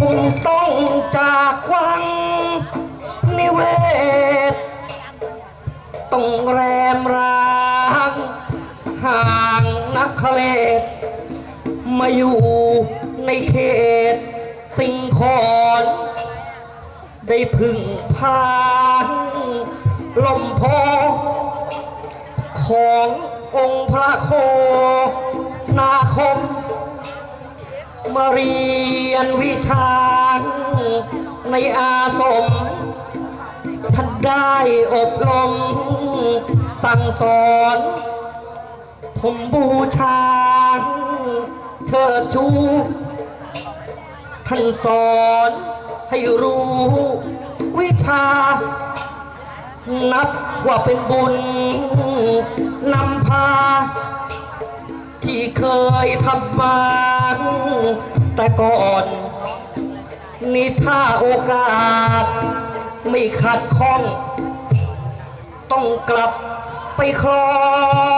ผมต้องจากวังนิเวศต้องแรมร้างห่างนักเลศมาอยู่ในเขตสิงคอนได้พึ่งพานลมโพขององค์พระโคนาคมมารี ยนวิชาในอาสมท่านได้อบรมสั่งสอน ผมบูชา เชิดชู ท่านสอนให้รู้วิชา นับว่าเป็นบุญนำพา ที่เคยทำมา แต่ก่อนนี่ถ้าโอกาส ไม่ขัดข้อง ต้องกลับไปคลอง